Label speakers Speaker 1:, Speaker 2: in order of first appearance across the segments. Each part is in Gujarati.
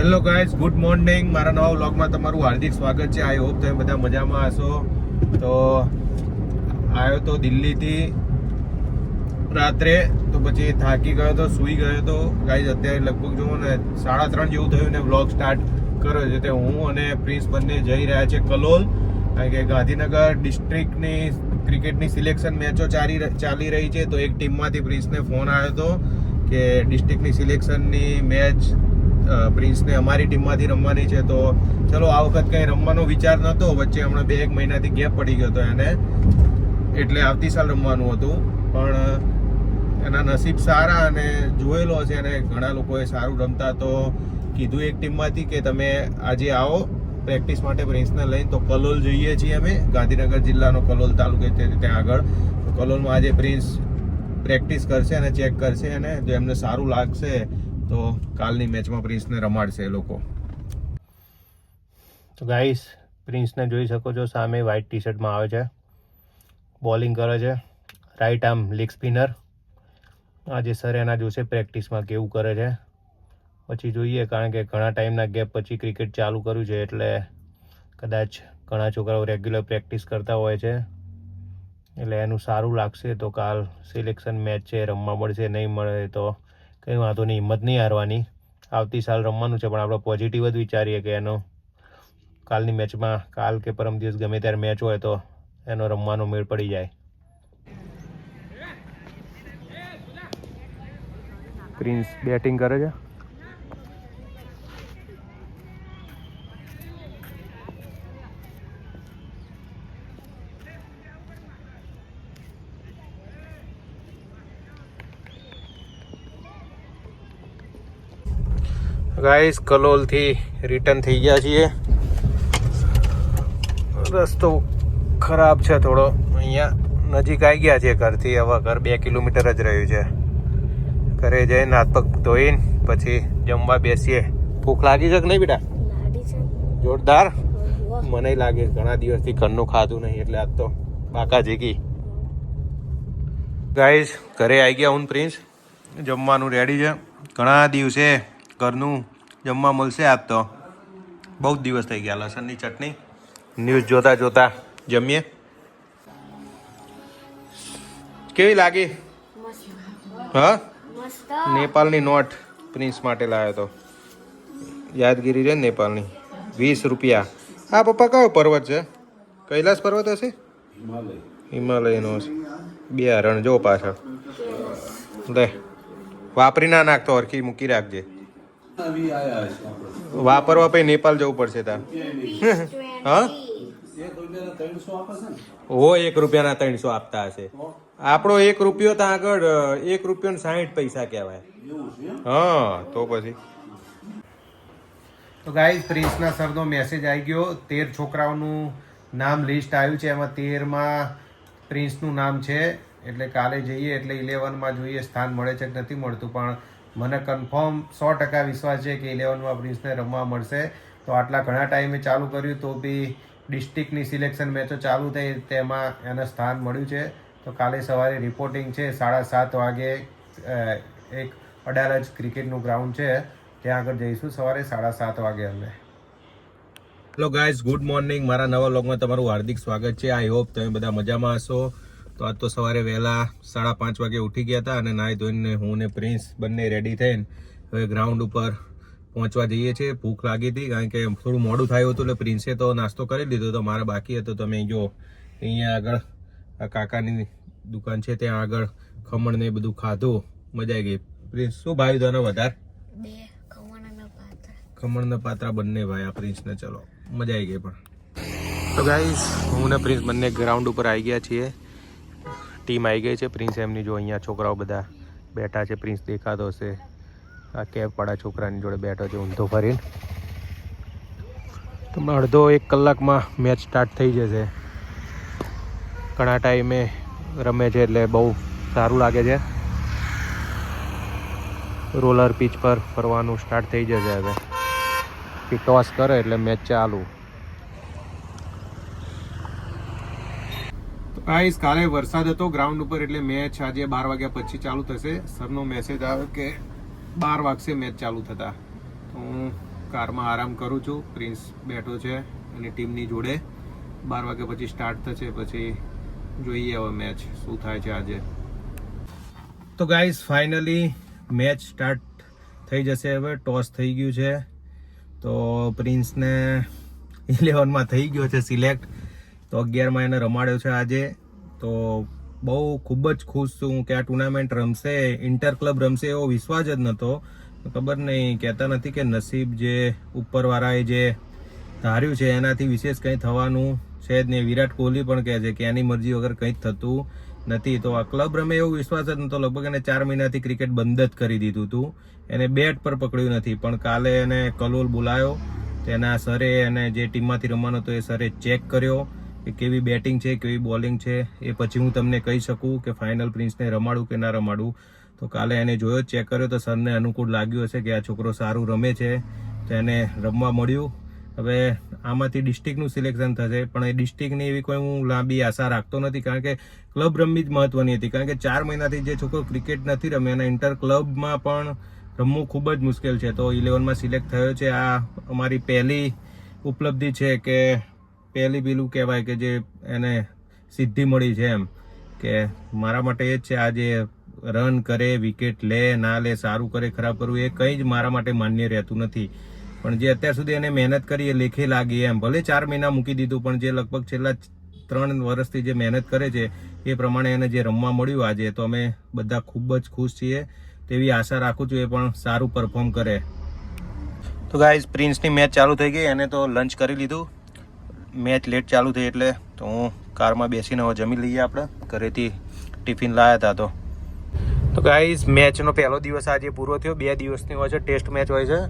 Speaker 1: હેલો ગાઈઝ ગુડ મોર્નિંગ મારા નવા વ્લોગમાં તમારું હાર્દિક સ્વાગત છે. આઈ હોપ તમે બધા મજામાં હશો. તો આવ્યો તો દિલ્હીથી રાત્રે. તો પછી થાકી ગયો તો, સૂઈ ગયો તો. ગાઈઝ અત્યારે લગભગ જુઓ ને, સાડા ત્રણ જેવું થયું ને વ્લોગ સ્ટાર્ટ કર્યો છે. તે હું અને પ્રિન્સ બંને જઈ રહ્યા છે કલોલ. કારણ કે ગાંધીનગર ડિસ્ટ્રિક્ટની ક્રિકેટની સિલેક્શન મેચો ચાલી ચાલી રહી છે. તો એક ટીમમાંથી પ્રિન્સને ફોન આવ્યો હતો કે ડિસ્ટ્રિક્ટની સિલેક્શનની મેચ પ્રિન્સને અમારી ટીમમાંથી રમવાની છે તો ચલો આ વખત કંઈ રમવાનો વિચાર નહોતો. વચ્ચે હમણાં બે એક મહિનાથી ગેપ પડી ગયો હતો એને. એટલે આવતી સાલ રમવાનું હતું. પણ એના નસીબ સારા અને જોયેલો છે અને ઘણા લોકોએ સારું રમતા તો કીધું એક ટીમમાંથી કે તમે આજે આવો, પ્રેક્ટિસ માટે પ્રિન્સને લઈને તો કલોલ જોઈએ છીએ અમે. ગાંધીનગર જિલ્લાનો કલોલ તાલુકે ત્યાં આગળ. તો કલોલમાં આજે પ્રિન્સ પ્રેક્ટિસ કરશે અને ચેક કરશે અને જો એમને સારું લાગશે તો કાલની મેચમાં પ્રિન્સને રમાડશે એ લોકો. તો ગાઈસ, પ્રિન્સને જોઈ શકો છો, સામે વ્હાઇટ ટી શર્ટમાં આવે છે. બોલિંગ કરે છે. રાઈટ આર્મ લેગ સ્પિનર આજે સર એના જોશે પ્રેક્ટિસમાં કેવું કરે છે. પછી જોઈએ, કારણ કે ઘણા ટાઈમના ગેપ પછી ક્રિકેટ ચાલુ કર્યું છે, એટલે કદાચ ઘણા છોકરાઓ રેગ્યુલર પ્રેક્ટિસ કરતા હોય છે. એટલે એનું સારું લાગશે તો કાલ સિલેક્શન મેચ છે, રમવા મળશે, નહીં મળે તો કંઈ વાંધો નહીં, હિંમત નહીં હારવાની. આવતી સાલ રમવાનું છે, પણ આપણે પોઝિટિવ જ વિચારીએ કે એનો કાલની મેચમાં, કાલ કે પરમ દિવસ ગમે ત્યારે મેચ હોય તો એનો રમવાનો મેળ પડી જાય. પ્રિન્સ બેટિંગ કરે છે? ગાઈસ કલોલથી રિટર્ન થઈ ગયા છીએ. રસ્તો ખરાબ છે થોડો. અહીંયા નજીક આવી ગયા છે ઘરથી. હવે ઘર બે કિલોમીટર જ રહ્યું છે. ઘરે જઈને હાથ પગ ધોઈને પછી જમવા બેસીએ. ભૂખ લાગી છે કે નહીં બેટા? જોરદાર? મને લાગે ઘણા દિવસથી ઘરનું ખાધું નહીં એટલે આજ તો બાકા જીગી. ગાઈઝ ઘરે આવી ગયા હું પ્રિન્સ જમવાનું રેડી છે. ઘણા દિવસે ઘરનું જમવા મળશે આજ તો. બહુ જ દિવસ થઈ ગયા લસણની ચટણી. ન્યૂઝ જોતા જોતા જમીએ. કેવી લાગી? હા? નેપાળની નોટ પ્રિન્સ માટે લાવ્યો તો. યાદગીરી છે ને નેપાળની. વીસ રૂપિયા. હા પપ્પા કયો પર્વત છે? કૈલાસ પર્વત હશે? હિમાલયનો હશે બે હરણ જો પાછળ. લે વાપરી ના નાખતો હરખી મૂકી રાખજે. વાપરવા પછી નેપાલ જવું પડશે તાર. હા? ઓ એક રૂપિયાના ત્રણસો આપતા હશે. આપણો એક રૂપિયો ત્યાં આગળ એક રૂપિયો ને સાહીઠ પૈસા કહેવાય. હા તો પછી. તો ગાઈઝ પ્રિન્સના સરનો મેસેજ આવી ગયો. તેર છોકરાઓનું નામ લિસ્ટ આવ્યું છે. એમાં તેરમાં પ્રિન્સનું નામ છે. એટલે કાલે જઈએ એટલે ઇલેવનમાં જોઈએ સ્થાન મળે છે કે નથી મળતું. પણ મને કન્ફર્મ સો ટકા વિશ્વાસ છે કે ઇલેવનમાં પ્રિન્સને રમવા મળશે. તો આટલા ઘણા ટાઈમે ચાલુ કર્યું તો બી ડિસ્ટ્રિક્ટની સિલેક્શન મેચો ચાલુ થઈ તેમાં એને સ્થાન મળ્યું છે. તો કાલે સવારે રિપોર્ટિંગ છે સાડા સાત વાગે એક અડાલજ ક્રિકેટનું ગ્રાઉન્ડ છે. ત્યાં આગળ જઈશું સવારે સાડા સાત વાગે અમે. હેલો ગાઈઝ ગુડ મોર્નિંગ મારા નવા લોગમાં તમારું હાર્દિક સ્વાગત છે. આઈ હોપ તમે બધા મજામાં હશો. તો આજ તો સવારે વહેલા સાડા પાંચ વાગે ઉઠી ગયા હતા અને નાહી ધોઈને હું ને પ્રિન્સ બંને રેડી થઈને હવે ગ્રાઉન્ડ ઉપર પહોંચવા જઈએ છીએ. ભૂખ લાગી હતી કારણ કે થોડું મોડું થયું હતું એટલે પ્રિન્સે તો નાસ્તો કરી લીધો તો મારે બાકી હતો. તમે જો અહીંયા આગળ આ કાકાની દુકાન છે ત્યાં આગળ ખમણ ને બધું ખાધું. મજા આવી ગઈ. પ્રિન્સ શું ભાઈ તને વધારે? ખમણના પાત્રા. બંને ભાઈ. આ પ્રિન્સને ચલો. મજા આવી ગઈ પણ. તો ગાઈસ હું ને પ્રિન્સ બંને ગ્રાઉન્ડ ઉપર આવી ગયા છીએ. ટીમ આવી ગઈ છે. પ્રિન્સ એમની જો અહીંયા છોકરાઓ બધા બેઠા છે. પ્રિન્સ દેખાતો હશે. આ કેબવાળા છોકરાની જોડે બેઠો છે ઊંધો ફરીને તમને અડધો એક કલાકમાં મેચ સ્ટાર્ટ થઈ જશે. ઘણા ટાઈમે રમે છે એટલે બહુ સારું લાગે છે. રોલર પીચ પર ફરવાનું સ્ટાર્ટ થઈ જશે હવે. ટોસ કરે એટલે મેચ ચાલુ. ગાઈસ કાલે વરસાદ હતો ગ્રાઉન્ડ ઉપર એટલે મેચ આજે બાર વાગ્યા પછી ચાલુ થશે. સરનો મેસેજ આવ્યો કે બાર વાગશે મેચ ચાલુ થતા. તો હું કારમાં આરામ કરું છું. પ્રિન્સ બેઠો છે અને ટીમની જોડે. બાર વાગ્યા પછી સ્ટાર્ટ થશે, પછી જોઈએ હવે મેચ શું થાય છે આજે. તો ગાઈઝ ફાઇનલી મેચ સ્ટાર્ટ થઈ જશે હવે. ટોસ થઈ ગયું છે. તો પ્રિન્સને ઇલેવનમાં થઈ ગયો છે સિલેક્ટ તો અગિયારમાં એને રમાડ્યો છે આજે. તો બહુ ખૂબ જ ખુશ છું કે આ ટુર્નામેન્ટ રમશે. ઇન્ટર ક્લબ રમશે એવો વિશ્વાસ જ નહોતો. ખબર નહીં, કહેતા નથી કે નસીબ જે ઉપરવાળાએ જે ધાર્યું છે એનાથી વિશેષ કંઈ થવાનું છે જ નહીં. વિરાટ કોહલી પણ કહે છે કે એની મરજી વગર કંઈ જ થતું નથી. તો આ ક્લબ રમે એવો વિશ્વાસ જ નહોતો. લગભગ એને ચાર મહિનાથી ક્રિકેટ બંધ જ કરી દીધું હતું. એને બેટ પર પકડ્યું નથી. પણ કાલે એને કલોલ બોલાયો. તેના સરે એને જે ટીમમાંથી રમવાનો હતો એ સરે ચેક કર્યો. કે કેવી બેટિંગ છે, કેવી બોલિંગ છે, એ પછી હું તમને કહી શકું કે ફાઇનલ પ્રિન્સને રમાડું કે ના રમાડું. તો કાલે એને જોયો, ચેક કર્યો તો સરને અનુકૂળ લાગ્યું હશે કે આ છોકરો સારું રમે છે, તો એને રમવા મળ્યું. હવે આમાંથી ડિસ્ટ્રિક્ટનું સિલેક્શન થશે, પણ એ ડિસ્ટ્રિક્ટની એવી કોઈ હું લાંબી આશા રાખતો નથી, કારણ કે ક્લબ રમવી જ મહત્વની હતી, કારણ કે ચાર મહિનાથી જે છોકરો ક્રિકેટ નથી રમ્યો અને ઇન્ટર ક્લબમાં પણ રમવું ખૂબ જ મુશ્કેલ છે. તો ઇલેવનમાં સિલેક્ટ થયો છે. આ અમારી પહેલી ઉપલબ્ધિ છે કે પહેલી પેલું કહેવાય કે જે એને સિદ્ધિ મળી છે એમ. કે મારા માટે એ જ છે, આ જે રન કરે, વિકેટ લે, ના લે, સારું કરે, ખરાબ કરવું એ કંઈ જ મારા માટે માન્ય રહેતું નથી. પણ જે અત્યાર સુધી એને મહેનત કરી, એ લેખે લાગી એમ. ભલે ચાર મહિના મૂકી દીધું, પણ જે લગભગ છેલ્લા ત્રણ વર્ષથી જે મહેનત કરે છે, એ પ્રમાણે એને જે રમવા મળ્યું આજે, તો અમે બધા ખૂબ જ ખુશ છીએ. તેવી આશા રાખું છું એ પણ સારું પરફોર્મ કરે. તો ગાઈઝ પ્રિન્સની મેચ ચાલુ થઈ ગઈ, એને તો લંચ કરી લીધું. મેચ લેટ ચાલુ થઈ એટલે તો હું કારમાં બેસીને હવે જમી લઈએ આપણે. ઘરેથી ટિફિન લાવ્યા હતા તો. તો ગાઈઝ મેચનો પહેલો દિવસ આજે પૂરો થયો. બે દિવસની હોય છે ટેસ્ટ મેચ હોય છે.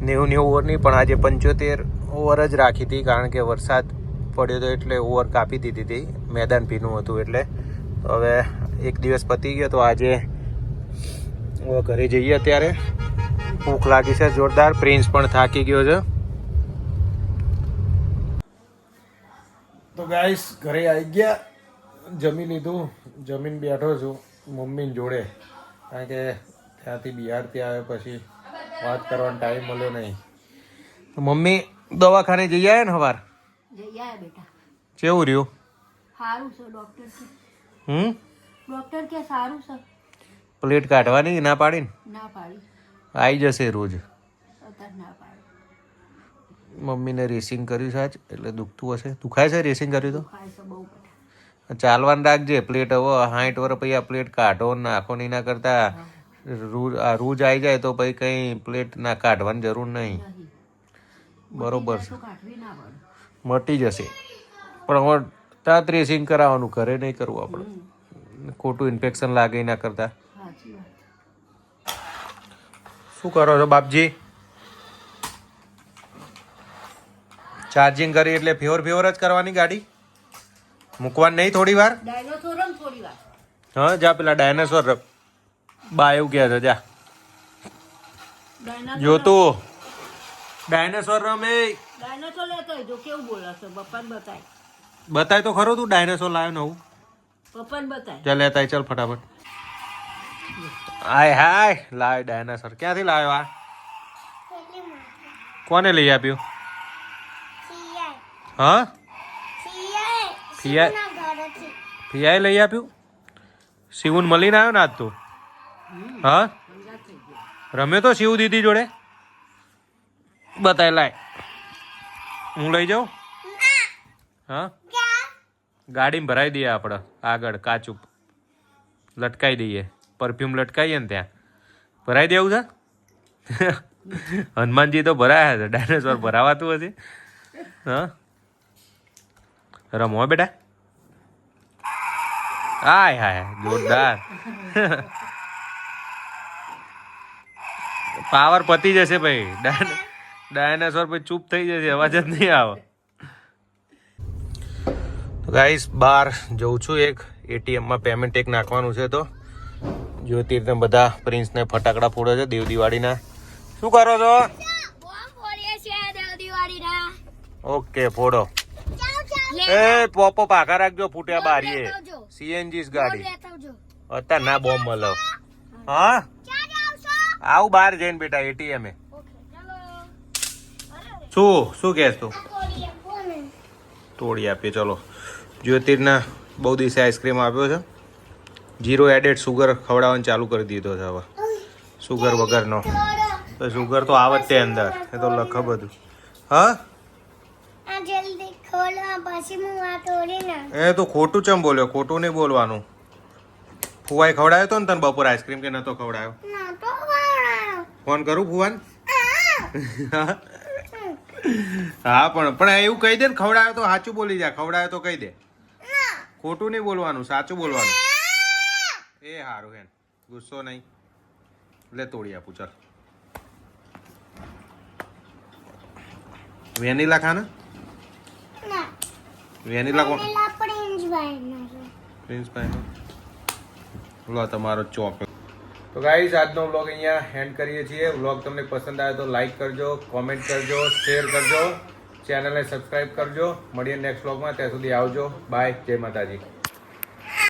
Speaker 1: નેવું નેવું ઓવરની પણ આજે પંચોતેર ઓવર જ રાખી હતી, કારણ કે વરસાદ પડ્યો હતો એટલે ઓવર કાપી દીધી હતી, મેદાન ભીનું હતું એટલે. હવે એક દિવસ પતી ગયો તો આજે ઘરે જઈએ અત્યારે. ભૂખ લાગી છે, જોરદાર. પ્રિન્સ પણ થાકી ગયો છે. તો ગાઈસ ઘરે આવી ગયા. જમી લીધું. જમીન બેઠો છું મમ્મીની જોડે. કારણ કે ત્યાંથી બિહારથી આવ્યા પછી વાત કરવાનો ટાઈમ મળ્યો નહીં. તો મમ્મી દવાખાને જઈ આવ્યા ને
Speaker 2: જઈ
Speaker 1: કેવું રહ્યું?
Speaker 2: સારું છે ડોક્ટર
Speaker 1: હમ?
Speaker 2: ડોક્ટર કે સારું છે.
Speaker 1: પ્લેટ કાઢવાની ના પાડીને?
Speaker 2: ના પાડી.
Speaker 1: આવી જશે રોજ.
Speaker 2: ના પાડી.
Speaker 1: મમ્મીને રેસિંગ કર્યું છે આજ એટલે દુખતું હશે. દુખાય છે રેસિંગ કર્યું તો? ચાલવાનું રાખજે પ્લેટ હવે સાઠ વર પછી આ પ્લેટ કાઢો નાખો નહીં ના કરતા. રૂજ આ રૂજ આવી જાય તો પછી કઈ પ્લેટ ના કાઢવાની જરૂર નહીં. બરોબર છે. મટી જશે. પણ હવે ત્યાં રેસિંગ કરાવવાનું ઘરે નહીં કરવું આપણે. ખોટું ઇન્ફેક્શન લાગે ના કરતા. શું કરો છો બાપજી? ચાર્જિંગ કરી એટલે ફેવર ફેવર જ કરવાની ગાડી. મૂકવાની નહીં થોડી વાર? હા જા પેલા ડાયનાસોર બા એવું કહે છે જા.
Speaker 2: ડાયનાસોર
Speaker 1: જોતું ડાયનાસોર રમે.
Speaker 2: ડાયનોસોર લેતો જો કેવું બોલે છે? પપ્પાને બતાય.
Speaker 1: બતાય તો ખરો તું ડાયનાસોર લાવ્યો નવું
Speaker 2: પપ્પાને બતાય.
Speaker 1: ચાલ લેતા ચાલ ફટાફટ. હાય હાય લાવ ડાયનાસોર ક્યાંથી લાવ્યો આ? કોને લઈ આપ્યું? હા? ફિયા ફિયાએ લઈ આપ્યું? શિવન મળીને આવ્યો ને આજ તો. હા? રમ્યો તો શિવ દીદી જોડે? બતાય લાય. હું લઈ જાઉં? હા? ગાડીમાં ભરાઈ દઈએ આપણે આગળ કાચું. લટકાઈ દઈએ. પરફ્યુમ લટકાઈએ ને ત્યાં. ભરાઈ દેવું છે? હનુમાનજી તો ભરાયા છે ડાયનાસોર ભરાવાતું હશે. હા? રમો બેટા. હાય હાય જોરદાર. પાવર પતી જશે ભાઈ. ડાયન- ડાયનાસોર પછી ચૂપ થઈ જશે અવાજ જ નહીં આવે. તો ગાઈસ બાર જઉં છું એક. એટીએમમાં પેમેન્ટ એક નાખવાનું છે તો. જ્યોતિર્થને બધા પ્રિન્સને ફટાકડા ફોડે છે દેવ દિવાળીના. શું કરો છો? ઓકે ફોડો. એ પોપો પાકા રાખજો ફૂટ્યા બારીએ. સીએનજી ગાડી. અત્યારે ના બોમ્બ મળો હા? આવું બહાર જઈને બેટા એટીએમ. શું? શું કહેશ તું? તોડી આપીએ ચલો. જ્યોતિર્ના બહુ દિવસે આઈસ્ક્રીમ આપ્યો છે. જીરો એડેડ સુગર ખવડાવવાનું ચાલુ કરી દીધો છે હવે. સુગર વગરનો. તો સુગર તો આવે જ તે અંદર. એ તો લખ બધું. હા?
Speaker 3: પછી હું આ તોડી ના
Speaker 1: એ તો ખોટું ચમ બોલ્યો? ખોટું નહીં બોલવાનું. ફુવાઈ ખવડાયો તો ને તને બપોર આઈસ્ક્રીમ કે નતો ખવડાયો?
Speaker 3: નતો તો વાળા
Speaker 1: ફોન કરું ફુવાન? હા. પણ પણ એવું કહી દે ને ખવડાયો તો સાચું બોલી જા. ખવડાયો તો કહી દે. ખોટું નહીં બોલવાનું સાચું બોલવાનું. એ સારું હેન. ગુસ્સો નહીં. લે તોડી આપું ચાલ. વેનીલા ખાના? વેનીલા કોણ?
Speaker 3: પ્રિન્સ ભાઈ પ્રિન્સ
Speaker 1: પ્રિન્સભાઈ લો તમારો ચોકલેટ તો ગાઈઝ આજનો વ્લોગ અહીંયા હેન્ડ કરીએ છીએ. વ્લોગ તમને પસંદ આવે તો લાઈક કરજો કોમેન્ટ કરજો શેર કરજો ચેનલને સબસ્ક્રાઇબ કરજો. મળીએ નેક્સ્ટ વ્લોગમાં ત્યાં સુધી આવજો. બાય જય માતાજી.